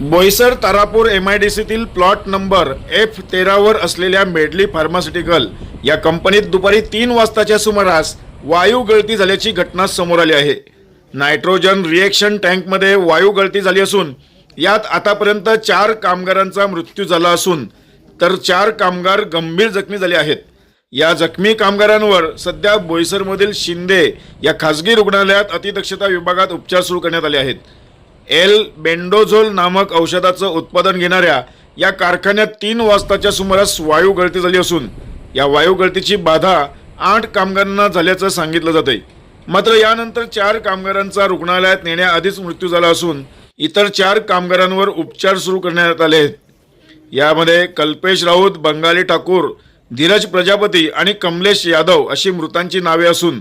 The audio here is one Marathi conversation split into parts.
Boisar Tarapur M I D सीतील plot number F तेरावर असलेल्या मेडली फार्मास्युटिकल या कंपनीत दुपारी तीन वाजताच्या सुमारास वायू गळती झाल्याची घटना समोर आली आहे. नायट्रोजन रिएक्शन टँकमध्ये वायू गळती झाली असून यात आतापर्यंत चार कामगारांचा मृत्यू झाला असून तर चार कामगार गंभीर जखमी झाले आहेत. या जखमी कामगारांवर सध्या बोईसरमधील शिंदे या खासगी रुग्णालयात अतिदक्षता विभागात उपचार सुरू करण्यात आले आहेत. एल बेंडोझोल नामक औषधाचं उत्पादन घेणाऱ्या या कारखान्यात तीन वाजताच्या सुमारास वायू गळती झाली असून या वायू गळतीची बाधा आठ कामगारांना झाल्याचं सांगितलं जातंय. मात्र यानंतर चार कामगारांचा रुग्णालयात नेण्याआधीच मृत्यू झाला असून इतर चार कामगारांवर उपचार सुरू करण्यात आले आहेत. यामध्ये कल्पेश राऊत बंगाली ठाकूर धीरज प्रजापती आणि कमलेश यादव अशी मृतांची नावे असून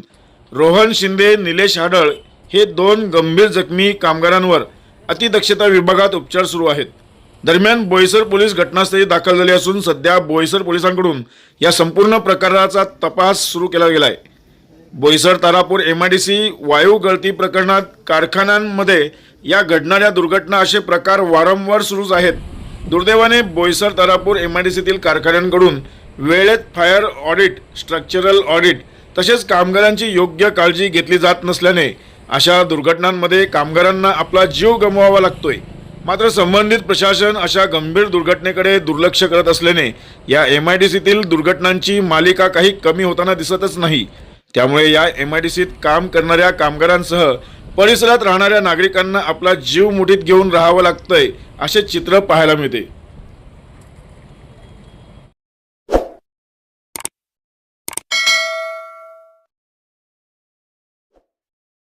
रोहन शिंदे निलेश हाडळ हे दोन गंभीर जखमी कामगारांवर अतिदक्षता विभागात उपचार सुरू आहेत. दरम्यान बोईसर पोलीस घटनास्थळी दाखल झाले असून सध्या बोईसर पोलिसांकडून या संपूर्ण प्रकाराचा तपास सुरू केला गेला आहे Boisar Tarapur M I D C वायू गळती प्रकरणात कारखान्यांमध्ये या घडणाऱ्या दुर्घटना असे प्रकार वारंवार सुरूच आहेत. दुर्दैवाने Boisar Tarapur M I D सीतील कारखान्यांकडून वेळेत फायर ऑडिट स्ट्रक्चरल ऑडिट तसेच कामगारांची योग्य काळजी घेतली जात नसल्याने अशा दुर्घटनांमध्ये कामगारांना आपला जीव गमवावा लागतोय. मात्र संबंधित प्रशासन अशा गंभीर दुर्घटनेकडे दुर्लक्ष करत असल्याने या एम आय डी सीतील दुर्घटनांची मालिका काही कमी होताना दिसतच नाही. त्यामुळे या एम आय डी सीत काम करणाऱ्या कामगारांसह परिसरात राहणाऱ्या नागरिकांना आपला जीव मुठीत घेऊन राहावं लागतंय असे चित्र पाहायला मिळते.